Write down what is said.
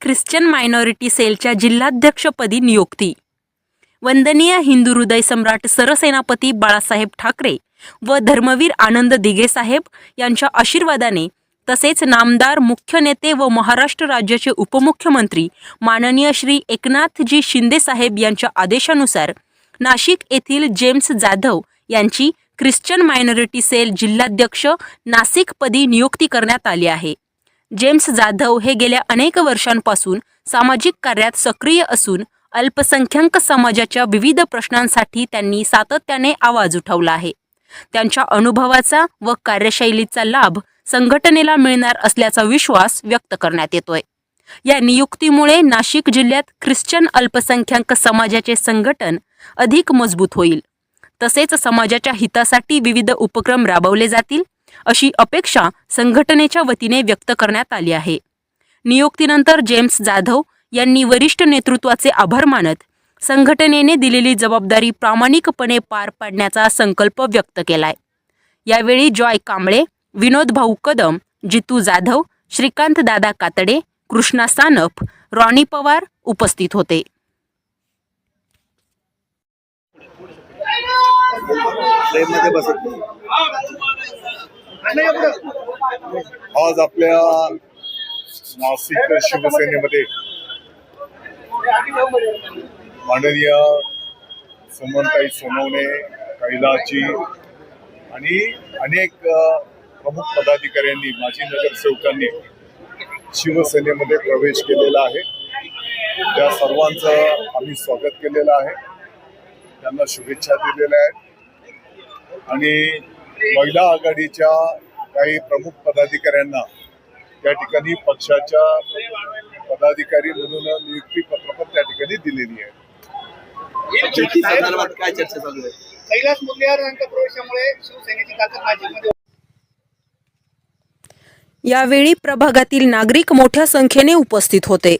Christian minority सेलच्या जिल्हाध्यक्षपदी नियुक्ती. वंदनीय हिंदू हृदय सम्राट सरसेनापती बाळासाहेब ठाकरे व धर्मवीर आनंद दिघेसाहेब यांच्या आशीर्वादाने तसेच नामदार मुख्य नेते व महाराष्ट्र राज्याचे उपमुख्यमंत्री माननीय श्री एकनाथजी शिंदेसाहेब यांच्या आदेशानुसार नाशिक येथील जेम्स जाधव यांची ख्रिश्चन मायनॉरिटी सेल जिल्हाध्यक्ष नाशिकपदी नियुक्ती करण्यात आली आहे. जेम्स जाधव हे गेल्या अनेक वर्षांपासून सामाजिक कार्यात सक्रिय असून अल्पसंख्याक समाजाच्या विविध प्रश्नांसाठी त्यांनी सातत्याने आवाज उठवला आहे. त्यांच्या अनुभवाचा व कार्यशैलीचा लाभ संघटनेला मिळणार असल्याचा विश्वास व्यक्त करण्यात येतोय. या नियुक्तीमुळे नाशिक जिल्ह्यात ख्रिश्चन अल्पसंख्याक समाजाचे संघटन अधिक मजबूत होईल. तसेच समाजाच्या हितासाठी विविध उपक्रम राबवले जातील. अशी अपेक्षा संघटनेच्या वतीने व्यक्त करण्यात आली आहे. नियुक्तीनंतर जेम्स जाधव यांनी वरिष्ठ नेतृत्वाचे आभार मानत संघटनेने दिलेली जबाबदारी प्रामाणिकपणे पार पाडण्याचा संकल्प व्यक्त केलाय. यावेळी जॉय कांबळे विनोद भाऊ कदम जितू जाधव श्रीकांत दादा कातडे कृष्णा सानप रॉनी पवार उपस्थित होते. बसत आज आपल्या नाशिक शिवसेनेमध्ये माननीय सुमनताई सोनवणे कैलाची आणि अनेक प्रमुख पदाधिकाऱ्यांनी माजी नगरसेवकांनी शिवसेनेमध्ये प्रवेश केलेला आहे. त्या सर्वांचं आम्ही स्वागत केलेलं आहे. त्यांना शुभेच्छा दिलेल्या आहेत. आणि महिला आघाडीच्या काही प्रमुख पदाधिकाऱ्यांना त्या ठिकाणी पक्षाच्या पदाधिकारी म्हणून नियुक्ती पत्र पण त्या ठिकाणी दिलेली आहे. शेती संदर्भात काय चर्चा चालू आहे? कैलास यांच्या प्रवेशामुळे शिवसेनेची ताकद नाशिकमध्ये यावेळी प्रभागातील नागरिक मोठ्या संख्येने उपस्थित होते.